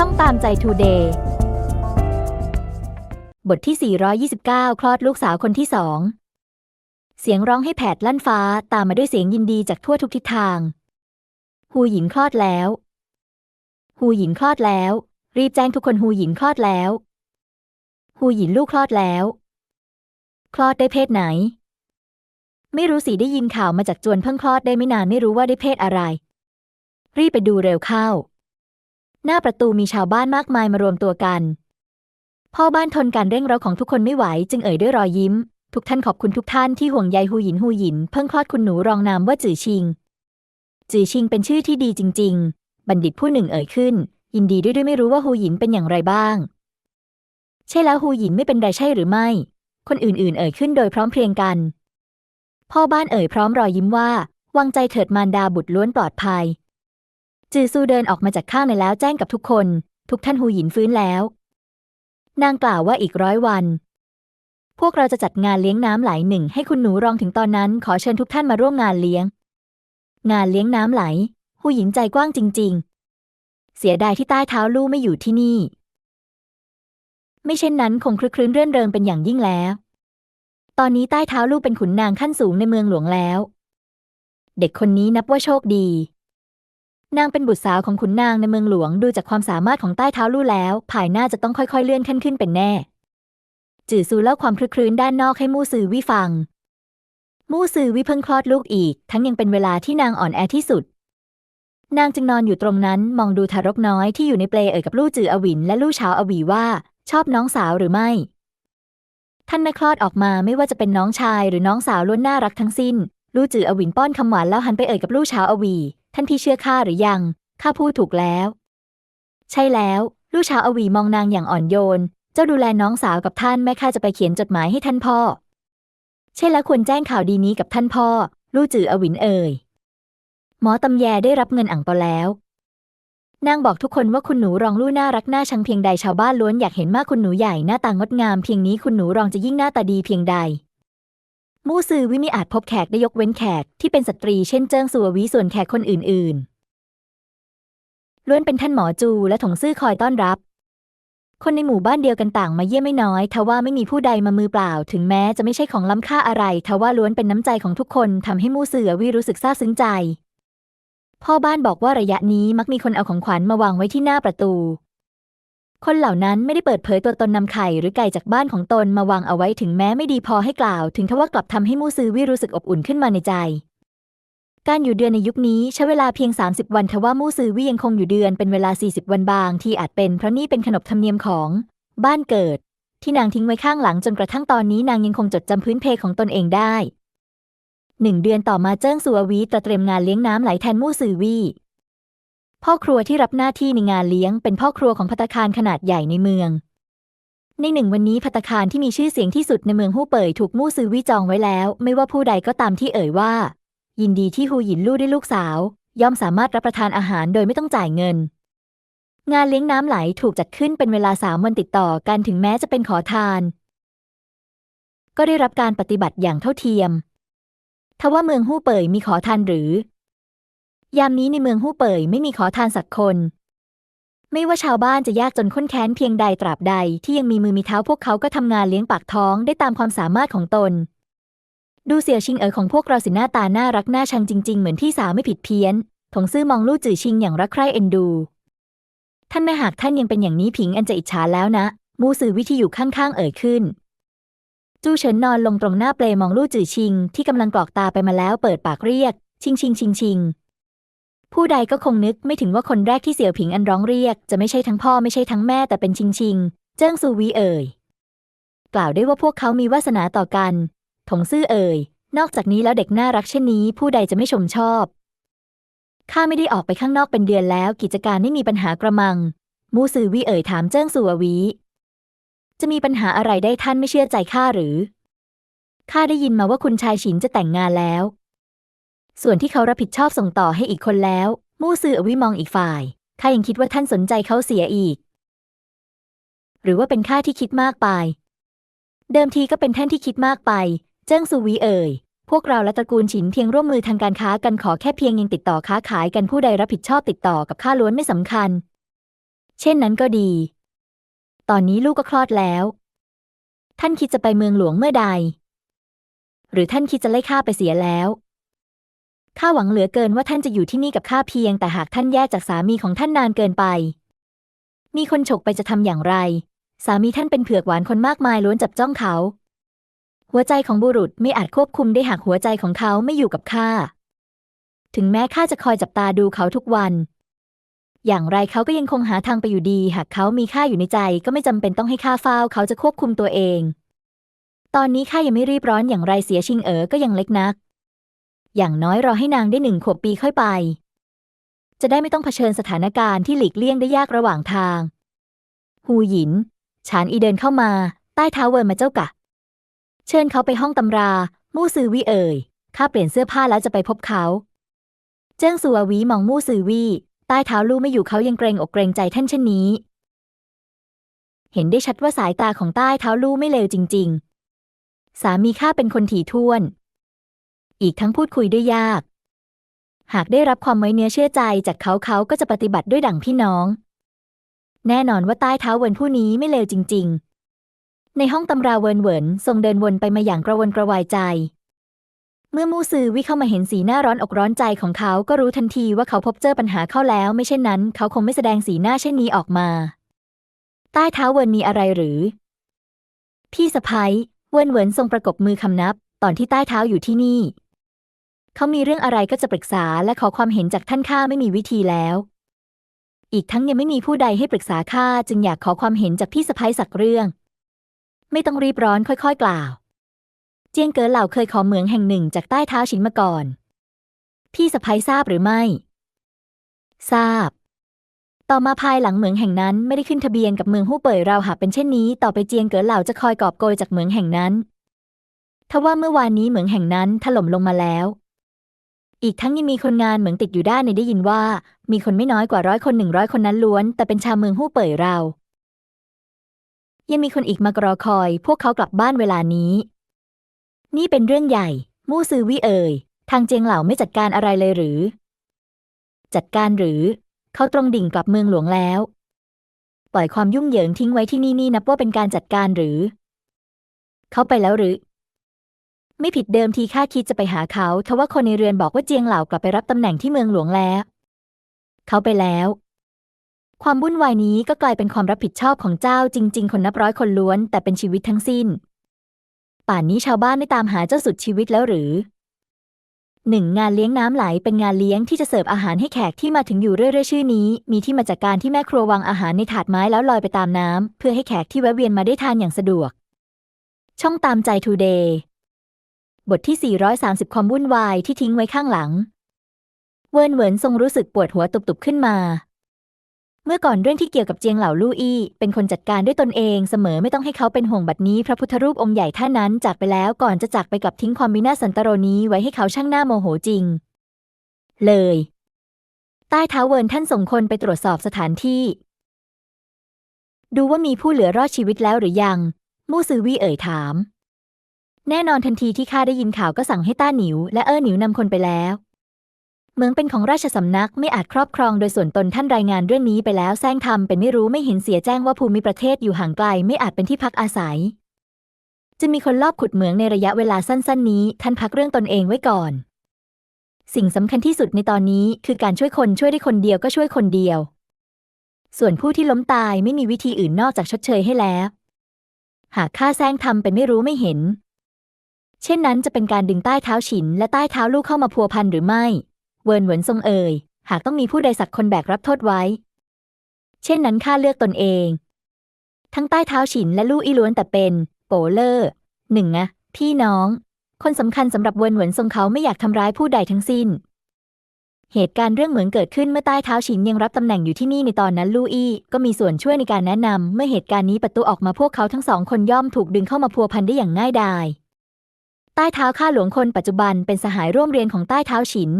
ช่องตามใจทูเดย์บทที่ 429 คลอดลูกสาวคนที่สอง เสียงร้องให้แผดลั่นฟ้าตามมาด้วยเสียงยินดีจากทั่วทุกทิศทาง ฮูหยินคลอดแล้ว ฮูหยินคลอดแล้ว รีบแจ้งทุกคนฮูหยินคลอดแล้ว ฮูหยินลูกคลอดแล้ว คลอดได้เพศไหน ไม่รู้สิได้ยินข่าวมาจากจวนเพิ่งคลอดได้ไม่นานไม่รู้ว่าได้เพศอะไร รีบไปดูเร็วเข้า หน้าประตูมีชาวบ้านมากมายมารวมตัวกัน พ่อบ้านทนการเร่งเร้าของทุกคนไม่ไหว จึงเอ่ยด้วยรอยยิ้ม ทุกท่านขอบคุณทุกท่านที่ห่วงใยฮูหยินฮูหยิน เพิ่งคลอดคุณหนูรองนามว่าจือชิง จือชิงเป็นชื่อที่ดีจริง ๆ บัณฑิตผู้หนึ่งเอ่ยขึ้น ยินดีด้วยด้วยไม่รู้ว่าฮูหยินเป็นอย่างไรบ้าง ใช่แล้วฮูหยินไม่เป็นไรใช่หรือไม่ คนอื่นๆ เอ่ยขึ้นโดยพร้อมเพรียงกัน พ่อบ้านเอ่ยพร้อมรอยยิ้มว่า วางใจเถิดมารดาบุตรล้วนปลอดภัย จือซูเดินออกมาจากข้างในแล้วแจ้งกับทุกคน ทุกท่านฮูหยินฟื้นแล้ว นางกล่าวว่าอีกร้อยวัน พวกเราจะจัดงานเลี้ยงน้ำไหลหนึ่งให้คุณหนูรองถึงตอนนั้น ขอเชิญทุกท่านมาร่วมงานเลี้ยง งานเลี้ยงน้ำไหลฮูหยินใจกว้างจริง ๆ เสียดายที่ใต้เท้าลู่ไม่อยู่ที่นี่ ไม่เช่นนั้นคงคลึกครื้นเรื่อนเริงเป็นอย่างยิ่งแล้ว ตอนนี้ใต้เท้าลู่เป็นขุนนางขั้นสูงในเมืองหลวงแล้ว เด็กคนนี้นับว่าโชคดี นางเป็นบุตรสาวของขุนนางในเมืองหลวงดูจากความสามารถของใต้เท้าลู่แล้ว ภายหน้าจะต้องค่อยๆเลื่อนขั้นขึ้นเป็นแน่ จื่อซูเล่าความคลึกครื้นด้านนอกให้มู่ซือวิฟัง มู่ซือวิเพิ่งคลอดลูกอีก ทั้งยังเป็นเวลาที่นางอ่อนแอที่สุด นางจึงนอนอยู่ตรงนั้นมองดูทารกน้อยที่อยู่ในเปลเอ่ยกับลู่จืออวินและลู่เช้าอวีว่า ชอบน้องสาวหรือไม่ ท่านแม่คลอดออกมาไม่ว่าจะเป็นน้องชายหรือน้องสาวล้วนน่ารักทั้งสิ้น ลู่จืออวินป้อนคำหวานแล้วหันไปเอ่ยกับลู่เช้าอวี ท่านพี่เชื่อข้าหรือยัง ข้าพูดถูกแล้ว ใช่แล้ว ลู่เช้าอวีมองนางอย่างอ่อนโยน เจ้าดูแลน้องสาวกับท่านแม่ข้าจะไปเขียนจดหมายให้ท่านพ่อ ใช่แล้วควรแจ้งข่าวดีนี้กับท่านพ่อ ลู่จืออวินเอ่ย หมอตำแยได้รับเงินอ่างเปาแล้ว นางบอกทุกคนว่าคุณหนูรองลู่น่ารักน่าชังเพียงใดชาวบ้านล้วนอยากเห็นมากคุณหนูใหญ่หน้าตางดงามเพียงนี้คุณหนูรองจะยิ่งหน้าตาดีเพียงใด มู่ซือวิมิอาจพบแขกได้ยกเว้นแขกที่เป็นสตรีเช่นเจิ้งสัววิส่วนแขกคนอื่น ๆ ล้วนเป็นท่านหมอจูและถงซื่อคอยต้อนรับ คนในหมู่บ้านเดียวกันต่างมาเยี่ยมไม่น้อยทว่าไม่มีผู้ใดมามือเปล่า ถึงแม้จะไม่ใช่ของล้ำค่าอะไรทว่าล้วนเป็นน้ำใจของทุกคนทำให้มู่ซือวิรู้สึกซาบซึ้งใจ พ่อบ้านบอกว่าระยะนี้มักมีคนเอาของขวัญมาวางไว้ที่หน้าประตู คนเหล่านั้นไม่ได้เปิดเผยตัวตนนำไข่หรือไก่จากบ้านของตนมาวางเอาไว้ถึงแม้ไม่ดีพอให้กล่าว ถึงทว่ากลับทำให้มู่ซือวิรู้สึกอบอุ่นขึ้นมาในใจ การอยู่เดือนในยุคนี้ใช้เวลาเพียง 30 วันทว่ามู่ซือวิยังคงอยู่เดือนเป็นเวลา 40 วันบาง ที่อาจเป็นเพราะนี่เป็นขนบธรรมเนียมของ บ้านเกิด ที่นางทิ้งไว้ข้างหลังจนกระทั่งตอนนี้นางยังคงจดจำพื้นเพของตนเองได้หนึ่งเดือนต่อมาเจิ้งสัววีตระเตรียมงานเลี้ยงน้ำไหลแทนมู่ซือวี พ่อครัวที่รับหน้าที่ในงานเลี้ยงเป็นพ่อครัวของพัตตาคารขนาดใหญ่ในเมือง ในหนึ่งวันนี้พัตตาคารที่มีชื่อเสียงที่สุดในเมืองฮู่เป่ยถูกมู่ซือวีจองไว้แล้ว ไม่ว่าผู้ใดก็ตามที่เอ่ยว่า ยินดีที่ฮูหยินลู่ได้ลูกสาว ย่อมสามารถรับประทานอาหารโดยไม่ต้องจ่ายเงิน งานเลี้ยงน้ำไหลถูกจัดขึ้นเป็นเวลาสามวันติดต่อกันถึงแม้จะเป็นขอทาน ก็ได้รับการปฏิบัติอย่างเท่าเทียมทว่าเมืองฮู่เป่ยมีขอทานหรือ ยามนี้ในเมืองฮู่เป่ยไม่มีขอทานสักคน ไม่ว่าชาวบ้านจะยากจนข้นแค้นเพียงใดตราบใดที่ยังมีมือมีเท้าพวกเขาก็ทำงานเลี้ยงปากท้องได้ตามความสามารถของตน ดูเสี่ยวชิงเอ๋อของพวกเราสิหน้าตาน่ารักน่าชังจริง ๆ เหมือนพี่สาวไม่ผิดเพี้ยนถงซื่อมองลู่จื่อชิงอย่างรักใคร่เอ็นดู ท่านแม่หากท่านยังเป็นอย่างนี้ผิงอันจะอิจฉาแล้วนะ มูสื่อวิที่อยู่ข้างๆเอ่ยขึ้นจูเฉินนอนลงตรงหน้าเปลมองลู่จื่อชิง ที่กำลังกรอกตาไปมาแล้วเปิดปากเรียก ชิงชิงชิงชิง ผู้ใดก็คงนึกไม่ถึงว่าคนแรกที่เสี่ยวผิงอันร้องเรียก จะไม่ใช่ทั้งพ่อไม่ใช่ทั้งแม่แต่เป็นชิงชิง เจิ้งซูวีเอ่ย กล่าวได้ว่าพวกเขามีวาสนาต่อกัน ถงซื่อเอ่ย นอกจากนี้แล้วเด็กน่ารักเช่นนี้ ผู้ใดจะไม่ชมชอบข้าไม่ได้ออกไปข้างนอกเป็นเดือนแล้ว กิจการไม่มีปัญหากระมัง มูซือวีเอ่ยถามเจิ้งสัววี จะมีปัญหาอะไรได้ท่านไม่เชื่อใจข้าหรือข้าได้ยินมาว่าคุณชายฉินจะแต่งงานแล้ว ส่วนที่เขารับผิดชอบส่งต่อให้อีกคนแล้ว มู่ซืออวิมองอีกฝ่ายข้ายังคิดว่าท่านสนใจเขาเสียอีก หรือว่าเป็นข้าที่คิดมากไป เดิมทีก็เป็นท่านที่คิดมากไป เจิ้งซูวีเอ่ย พวกเราและตระกูลฉินเพียงร่วมมือทางการค้ากันขอแค่เพียงยังติดต่อค้าขายกันผู้ใดรับผิดชอบติดต่อกับข้าล้วนไม่สำคัญ เช่นนั้นก็ดี ตอนนี้ลูกก็คลอดแล้ว ท่านคิดจะไปเมืองหลวงเมื่อใด หรือท่านคิดจะไล่ข้าไปเสียแล้ว ข้าหวังเหลือเกินว่าท่านจะอยู่ที่นี่กับข้าเพียง แต่หากท่านแยกจากสามีของท่านนานเกินไป มีคนฉกไปจะทำอย่างไร สามีท่านเป็นเผือกหวานคนมากมายล้วนจับจ้องเขา หัวใจของบุรุษไม่อาจควบคุมได้หากหัวใจของเขาไม่อยู่กับข้า ถึงแม้ข้าจะคอยจับตาดูเขาทุกวัน อย่างไรเขาก็ยังคงหาทางไปอยู่ดี หากเขามีข้าอยู่ในใจก็ไม่จำเป็นต้องให้ข้าเฝ้าเขาจะควบคุมตัวเอง ตอนนี้ข้ายังไม่รีบร้อนอย่างไรเสียชิงเอ๋อก็ยังเล็กนัก อย่างน้อยรอให้นางได้หนึ่งขวบปีค่อยไป จะได้ไม่ต้องเผชิญสถานการณ์ที่หลีกเลี่ยงได้ยากระหว่างทางฮูหยิน ฉานอีเดินเข้ามา ใต้เท้าเวิร์นมาเจ้ากะ เชิญเขาไปห้องตำรา มู่ซือวีเอ่ย ข้าเปลี่ยนเสื้อผ้าแล้วจะไปพบเขา เจิ้งสัววีมองมู่ซือวีใต้เท้าลู่ไม่อยู่เขายังเกรงอกเกรงใจท่านเช่นนี้ เห็นได้ชัดว่าสายตาของใต้เท้าลู่ไม่เลวจริง ๆ สามีข้าเป็นคนถี่ถ้วน อีกทั้งพูดคุยด้วยยาก หากได้รับความไว้เนื้อเชื่อใจจากเขาเขาก็จะปฏิบัติด้วยดั่งพี่น้อง แน่นอนว่าใต้เท้าเวินผู้นี้ไม่เลวจริง ๆ ในห้องตำราเวินเวินทรงเดินวนไปมาอย่างกระวนกระวายใจเมื่อมู่ซือวิเข้ามาเห็นสีหน้าร้อนอกร้อนใจของเขาก็รู้ทันทีว่าเขาพบเจอปัญหาเข้าแล้ว ไม่เช่นนั้น เขาคงไม่แสดงสีหน้าเช่นนี้ออกมา ใต้เท้าเวินมีอะไรหรือ พี่สะพ้ยเวินเวินทรงประกบมือคำนับ ตอนที่ใต้เท้าอยู่ที่นี่ เขามีเรื่องอะไรก็จะปรึกษาและขอความเห็นจากท่านข้าไม่มีวิธีแล้ว อีกทั้งยังไม่มีผู้ใดให้ปรึกษาข้าจึงอยากขอความเห็นจากพี่สะพ้ยสักเรื่อง ไม่ต้องรีบร้อนค่อยๆ กล่าว เจียงเก๋อเหล่าเคยขอเหมืองแห่งหนึ่งจากใต้เท้าฉินมาก่อน พี่สะพ้ยทราบหรือไม่ ทราบต่อมาภายหลังเหมืองแห่งนั้นไม่ได้ขึ้นทะเบียนกับเมืองฮู้เป่ยเราหากเป็นเช่นนี้ ต่อไปเจียงเก๋อเหล่าจะคอยกอบโกยจากเหมืองแห่งนั้น ทว่าเมื่อวานนี้เหมืองแห่งนั้นถล่มลงมาแล้ว อีกทั้งยังมีคนงานเหมืองติดอยู่ด้านในได้ยินว่า มีคนไม่น้อยกว่าร้อยคนหนึ่งร้อยคนนั้นล้วน แต่เป็นชาวเมืองฮู้เป่ยเรา ยังมีคนอีกมากรอคอย พวกเขากลับบ้านเวลานี้ นี่เป็นเรื่องใหญ่ มู่ซือวี่เอ่ย ทางเจียงเหล่าไม่จัดการอะไรเลยหรือ จัดการหรือ เขาตรงดิ่งกลับเมืองหลวงแล้ว ปล่อยความยุ่งเหยิงทิ้งไว้ที่นี่นี่นับว่าเป็นการจัดการหรือ เขาไปแล้วหรือ ไม่ผิดเดิมทีข้าคิดจะไปหาเขาทว่าคนในเรือนบอกว่าเจียงเหล่ากลับไปรับตำแหน่งที่เมืองหลวงแล้ว เขาไปแล้ว ความวุ่นวายนี้ก็กลายเป็นความรับผิดชอบของเจ้าจริง ๆ คนนับร้อยคนล้วน แต่เป็นชีวิตทั้งสิ้น ป่านนี้ชาวบ้านได้ตามหาเจ้าสุดชีวิตแล้วหรือหนึ่งงานเลี้ยงน้ำไหลเป็นงานเลี้ยงที่จะเสิร์ฟอาหารให้แขกที่มาถึงอยู่เรื่อยๆ ชื่อนี้ มีที่มาจากการที่แม่ครัววางอาหารในถาดไม้แล้วลอยไปตามน้ำเพื่อให้แขกที่แวะเวียนมาได้ทานอย่างสะดวก ช่องตามใจทูเดย์ บทที่ 430 ความวุ่นวายที่ทิ้งไว้ข้างหลัง เวินเหวินทรงรู้สึกปวดหัวตุบๆขึ้นมา เมื่อก่อนเรื่องที่เกี่ยวกับเจียงเหล่าลู่อี้เป็นคนจัดการด้วยตนเองเสมอไม่ต้องให้เขาเป็นห่วงบัดนี้พระพุทธรูปองค์ใหญ่ท่านนั้นจากไปแล้วก่อนจะจากไปกลับทิ้งความวินาศสันตโรนี้ไว้ให้เขาช่างหน้าโมโหจริง เลย ใต้เท้าเวินท่านส่งคนไปตรวจสอบสถานที่ ดูว่ามีผู้เหลือรอดชีวิตแล้วหรือยัง มู่ซือวี่เอ่ยถาม แน่นอนทันทีที่ข้าได้ยินข่าวก็สั่งให้ต้าหนิว และเอ้อหนิวนำคนไปแล้ว เมืองเป็นของราชสำนักไม่อาจครอบครองโดยส่วนตนท่านรายงานเรื่องนี้ไปแล้วแซงทำเป็นไม่รู้ไม่เห็นเสียแจ้งว่าภูมิประเทศอยู่ห่างไกลไม่อาจเป็นที่พักอาศัย จะมีคนลอบขุดเหมืองในระยะเวลาสั้น ๆ นี้ ท่านพักเรื่องตนเองไว้ก่อน สิ่งสำคัญที่สุดในตอนนี้คือการช่วยคนช่วยได้คนเดียวก็ช่วยคนเดียว ส่วนผู้ที่ล้มตายไม่มีวิธีอื่นนอกจากชดเชยให้แล้ว หากข้าแซงทำเป็นไม่รู้ไม่เห็น เช่นนั้นจะเป็นการดึงใต้เท้าฉินและใต้เท้าลูกเข้ามาพัวพันหรือไม่ เวินเหวินทรงเอ่ย หากต้องมีผู้ใดสักคนแบกรับโทษไว้ เช่นนั้นข้าเลือกตนเอง ทั้งใต้เท้าฉินและลู่อีล้วนแต่เป็น โปเลอร์หนึ่งนะพี่น้อง คนสำคัญสำหรับเวินเหวินทรงเขาไม่อยากทำร้ายผู้ใดทั้งสิ้น เหตุการณ์เรื่องเหมือนเกิดขึ้นเมื่อใต้เท้าฉินยังรับตำแหน่งอยู่ที่นี่ในตอนนั้นลู่อี้ก็มีส่วนช่วยในการแนะนำเมื่อเหตุการณ์นี้ประตูออกมาพวกเขาทั้งสองคนย่อมถูกดึงเข้ามาพัวพันได้อย่างง่ายดาย ใต้เท้าข้าหลวงคนปัจจุบันเป็นสหายร่วมเรียนของใต้เท้าฉิน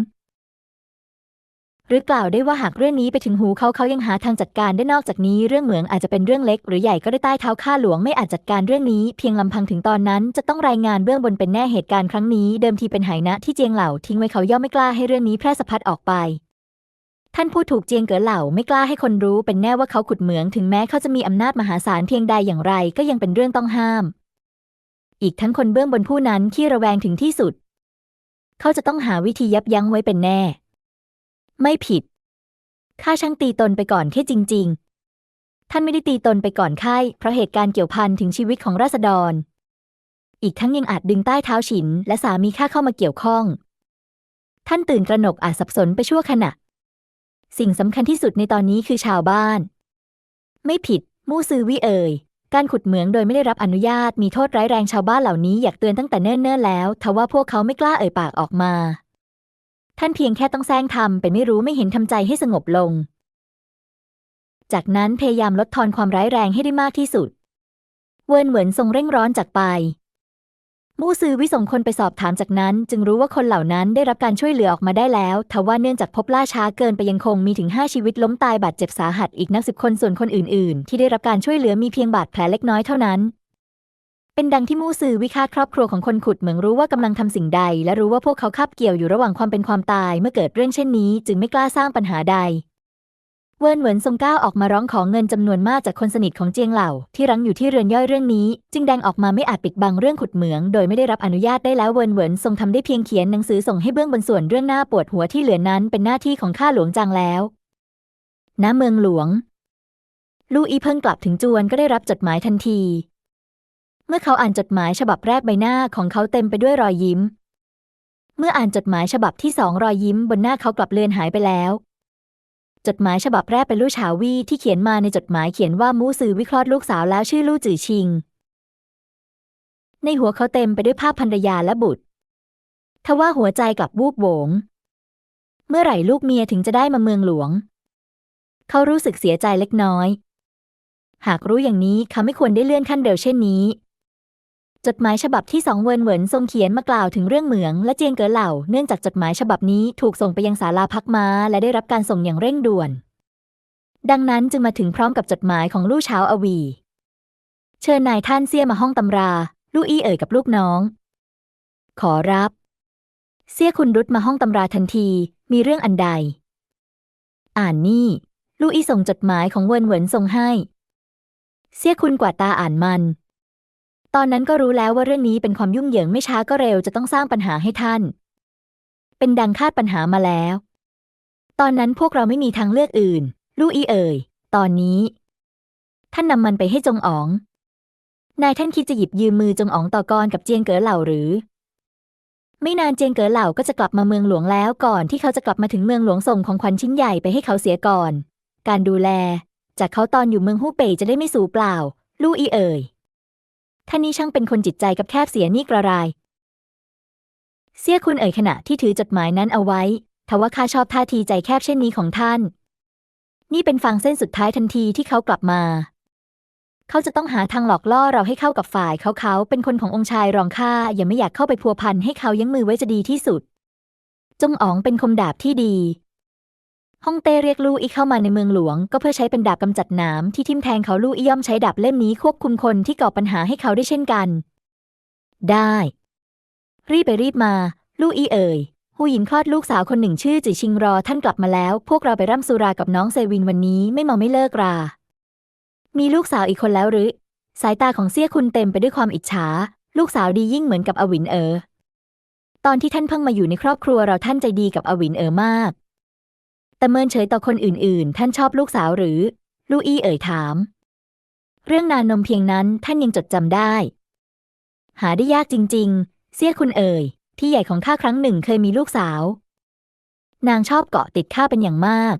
หรือกล่าวได้ว่าหากเรื่องนี้ไปถึงหูเขาเขายังหาทางจัดการได้นอกจากนี้เรื่องเหมืองอาจจะเป็นเรื่องเล็ก หรือใหญ่ก็ได้ใต้เท้าข้าหลวงไม่อาจจัดการเรื่องนี้ เพียงลำพังถึงตอนนั้นจะต้องรายงานเบื้องบนเป็นแน่เหตุการณ์ครั้งนี้เดิมทีเป็นไหนะที่เจียงเหล่าทิ้งไว้เขาย่อมไม่กล้าให้เรื่องนี้แพร่สะพัดออกไปท่านผู้ถูกเจียงเก๋อเหล่าไม่กล้าให้คนรู้เป็นแน่ว่าเขาขุดเหมืองถึงแม้เขาจะมีอำนาจมหาศาลเพียงใดอย่างไรก็ยังเป็นเรื่องต้องห้าม อีกทั้งคนเบื้องบนผู้นั้นขี้ระแวงถึงที่สุด เขาจะต้องหาวิธียับยั้งไว้เป็นแน่ ไม่ผิด ข้าช่างตีตนไปก่อนแค่จริง ๆ ท่านไม่ได้ตีตนไปก่อนค่าเพราะเหตุการณ์เกี่ยวพันถึงชีวิตของราษฎร อีกทั้งยังอาจดึงใต้เท้าฉิน และสามีข้าเข้ามาเกี่ยวข้อง ท่านตื่นตระหนกอาจสับสนไปชั่วขณะ สิ่งสำคัญที่สุดในตอนนี้คือชาวบ้าน ไม่ผิด มู่ซือวิเอ่ย การขุดเหมืองโดยไม่ได้รับอนุญาตมีโทษร้ายแรงชาวบ้านเหล่านี้อยากเตือนตั้งแต่เนิ่นๆแล้วทว่าพวกเขาไม่กล้าเอ่ยปากออกมา ท่านเพียงแค่ต้องแซงทำเป็นไม่รู้ไม่เห็นทำใจให้สงบลง จากนั้นพยายามลดทอนความร้ายแรงให้ได้มากที่สุด เวินเหวินทรงเร่งร้อนจากไป มู่ซือวิส่งคนไปสอบถามจากนั้น จึงรู้ว่าคนเหล่านั้นได้รับการช่วยเหลือออกมาได้แล้วทว่าเนื่องจากพบล่าช้าเกินไปยังคงมีถึง 5 ชีวิตล้มตายบาดเจ็บสาหัสอีกนับสิบคนส่วนคนอื่น ๆ ที่ได้รับการช่วยเหลือมีเพียงบาดแผลเล็กน้อยเท่านั้น เป็นดังที่มู่ซือวิคาดครอบครัวของคนขุดเหมืองรู้ว่ากำลังทำสิ่งใด และรู้ว่าพวกเขาคาบเกี่ยวอยู่ระหว่างความเป็นความตายเมื่อเกิดเรื่องเช่นนี้ จึงไม่กล้าสร้างปัญหาใด เวินเหวินทรงก้าวออกมาร้องขอเงินจำนวนมากจากคนสนิทของเจียงเหล่า ที่รั้งอยู่ที่เรือนย่อยเรื่องนี้ จึงแดงออกมาไม่อาจปิดบังเรื่องขุดเหมือง โดยไม่ได้รับอนุญาตได้แล้วเวินเหวินทรงทำได้เพียงเขียนหนังสือส่งให้เบื้องบนส่วนเรื่องหน้าปวดหัวที่เหลือนั้นเป็นหน้าที่ของข้าหลวงจางแล้วณเมืองหลวง ลู่อีเพิ่งกลับถึงจวนก็ได้รับจดหมายทันที เมื่อเขาอ่านจดหมายฉบับแรกใบหน้าของเขาเต็มไปด้วยรอยยิ้ม เมื่ออ่านจดหมายฉบับที่สองรอยยิ้มบนหน้าเขากลับเลือนหายไปแล้ว จดหมายฉบับแรกเป็นลู่ฉาวีที่เขียนมาในจดหมายเขียนว่ามู่ซือวิเคราะห์ลูกสาวแล้วชื่อลู่จือชิง ในหัวเขาเต็มไปด้วยภาพภรรยาและบุตรทว่าหัวใจกลับวูบโหวงเมื่อไหร่ลูกเมียถึงจะได้มาเมืองหลวง เขารู้สึกเสียใจเล็กน้อย หากรู้อย่างนี้เขาไม่ควรได้เลื่อนขั้นเร็วเช่นนี้ จดหมายฉบับที่สองเวินเหวินทรงเขียนมากล่าวถึงเรื่องเหมืองและเจียงเก๋อเหล่า เนื่องจากจดหมายฉบับนี้ถูกส่งไปยังศาลาพักม้า และได้รับการส่งอย่างเร่งด่วน ดังนั้นจึงมาถึงพร้อมกับจดหมายของลู่เช้าอวี เชิญนายท่านเสี่ยมาห้องตำรา ลู่อี้เอ่ยกับลูกน้อง ขอรับ เสี่ยคุณรุดมาห้องตำราทันที มีเรื่องอันใด อ่านนี่ ลู่อี้ส่งจดหมายของเวินเหวินส่งให้ เสี่ยคุณกว่าดตาอ่านมัน ตอนนั้นก็รู้แล้วว่าเรื่องนี้เป็นความยุ่งเหยิงไม่ช้าก็เร็วจะต้องสร้างปัญหาให้ท่าน เป็นดังคาดปัญหามาแล้ว ตอนนั้นพวกเราไม่มีทางเลือกอื่น ลู่อีเอ่ย ตอนนี้ ท่านนำมันไปให้จงอ๋อง นายท่านคิดจะหยิบยืมมือจงอ๋องต่อกรกับเจียงเก๋อเหล่าหรือ ไม่นานเจียงเก๋อเหล่าก็จะกลับมาเมืองหลวงแล้วก่อนที่เขาจะกลับมาถึงเมืองหลวงส่งของขวัญชิ้นใหญ่ไปให้เขาเสียก่อน การดูแล จากเขาตอนอยู่เมืองฮู้เป่ยจะได้ไม่สูญเปล่า ลู่อีเอ่ย ท่านนี้ช่างเป็นคนจิตใจกับแคบเสียนี่กระไร เสี่ยคุณเอ่ยขณะที่ถือจดหมายนั้นเอาไว้ ทว่าข้าชอบท่าทีใจแคบเช่นนี้ของท่าน นี่เป็นฟางเส้นสุดท้ายทันทีที่เขากลับมา เขาจะต้องหาทางหลอกล่อเราให้เข้ากับฝ่ายเขาเขาเป็นคนขององค์ชายรองข้าอย่าไม่อยากเข้าไปพัวพันให้เขายั้งมือไว้จะดีที่สุด จงอ๋องเป็นคมดาบที่ดี ฮ่องเต้เรียกลู่อีเข้ามาในเมืองหลวง ก็เพื่อใช้เป็นดาบกำจัดนามที่ทิ่มแทงเขาลู่อีย่อมใช้ดาบเล่มนี้ควบคุมคนที่ก่อปัญหาให้เขาได้เช่นกัน ได้ รีบไปรีบมา ลู่อีเอ่ยหูหยินคลอดลูกสาวคนหนึ่งชื่อจือชิงรอท่านกลับมาแล้ว พวกเราไปร่ำสุรากับน้องเซวินวันนี้ไม่เมาไม่เลิกรา มีลูกสาวอีกคนแล้วหรือ สายตาของเซี่ยคุณเต็มไปด้วยความอิจฉา ลูกสาวดียิ่งเหมือนกับอวินเอ๋อตอนที่ท่านเพิ่งมาอยู่ในครอบครัวเราท่านใจดีกับอวินเอ๋อมาก แต่เมินเฉยต่อคนอื่นๆ ท่านชอบลูกสาวหรือ ลู่อี้เอ่ยถาม เรื่องนานนมเพียงนั้นท่านยังจดจำได้ หาได้ยากจริง ๆ เสี่ยคุณเอ่ยพี่ใหญ่ของข้าครั้งหนึ่งเคยมีลูกสาว นางชอบเกาะติดข้าเป็นอย่างมาก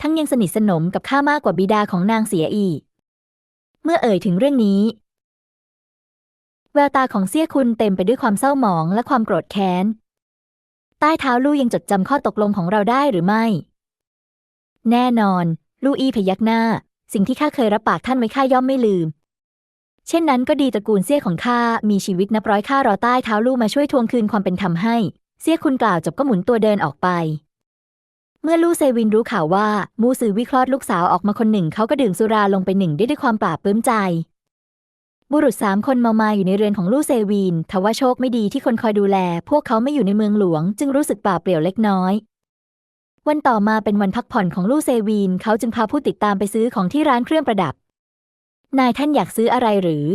ทั้งยังสนิทสนมกับข้ามากกว่าบิดาของนางเสียอีก เมื่อเอ่ยถึงเรื่องนี้ แววตาของเสี่ยคุณเต็มไปด้วยความเศร้าหมองและความโกรธแค้น ใต้เท้าลู่ยังจดจำข้อตกลงของเราได้หรือไม่ แน่นอน ลู่อี้พยักหน้า สิ่งที่ข้าเคยรับปากท่านไว้ข้าย่อมไม่ลืม เช่นนั้นก็ดีตระกูลเสี่ยของข้ามีชีวิตนับร้อยข้ารอใต้เท้าลู่มาช่วยทวงคืนความเป็นธรรมให้ เสี่ยคุณกล่าวจบก็หมุนตัวเดินออกไป เมื่อลู่เซวินรู้ข่าวว่า มูซือวิเคราะห์ลูกสาวออกมาคนหนึ่งเขาก็ดื่มสุราลงไปหนึ่งได้ด้วยความปราบปลื้มใจ บุรุษสามคนเมามาอยู่ในเรือนของลู่เซวินทว่าโชคไม่ดีที่คนคอยดูแล พวกเขาไม่อยู่ในเมืองหลวง จึงรู้สึกป่าเปลี่ยวเล็กน้อย วันต่อมาเป็นวันพักผ่อนของลู่เซวีน เขาจึงพาผู้ติดตามไปซื้อของที่ร้านเครื่องประดับ นายท่านอยากซื้ออะไรหรือ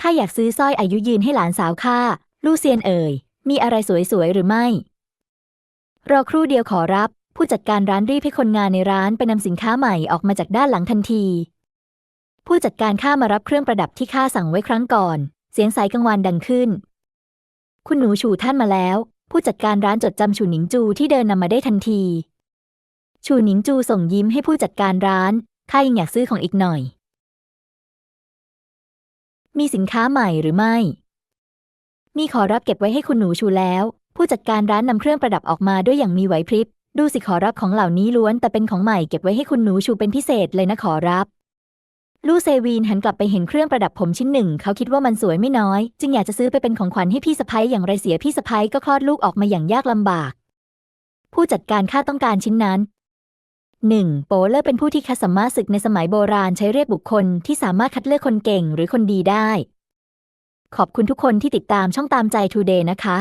ข้าอยากซื้อสร้อยอายุยืนให้หลานสาวข้า ลู่เซียนเอ่ย มีอะไรสวยๆหรือไม่ รอครู่เดียวขอรับ ผู้จัดการร้านรีบให้คนงานในร้านไปนำสินค้าใหม่ออกมาจากด้านหลังทันที ผู้จัดการข้ามารับเครื่องประดับที่ข้าสั่งไว้ครั้งก่อน เสียงสายกังวานดังขึ้น คุณหนูชูท่านมาแล้ว ผู้จัดการร้านจดจำชูหนิงจูที่เดินนำมาได้ทันที ชูหนิงจูส่งยิ้มให้ผู้จัดการร้านข้ายังอยากซื้อของอีกหน่อย มีสินค้าใหม่หรือไม่ มีขอรับเก็บไว้ให้คุณหนูชูแล้ว ผู้จัดการร้านนำเครื่องประดับออกมาด้วยอย่างมีไหวพริบ ดูสิขอรับของเหล่านี้ล้วนแต่เป็นของใหม่เก็บไว้ให้คุณหนูชูเป็นพิเศษเลยนะขอรับ ลูเซวีนหันกลับไปเห็นเครื่องประดับผมชิ้นหนึ่ง เขาคิดว่ามันสวยไม่น้อย จึงอยากจะซื้อไปเป็นของขวัญให้พี่สะพ้ยอย่างไรเสียพี่สะพ้ยก็คลอดลูกออกมาอย่างยากลำบาก ผู้จัดการข้าต้องการชิ้นนั้น 1. โปเลอร์เป็นผู้ที่คัดสัมมาศึกในสมัยโบราณใช้เรียกบุคคลที่สามารถคัดเลือกคนเก่งหรือคนดีได้ ขอบคุณทุกคนที่ติดตามช่องตามใจทูเดย์นะคะ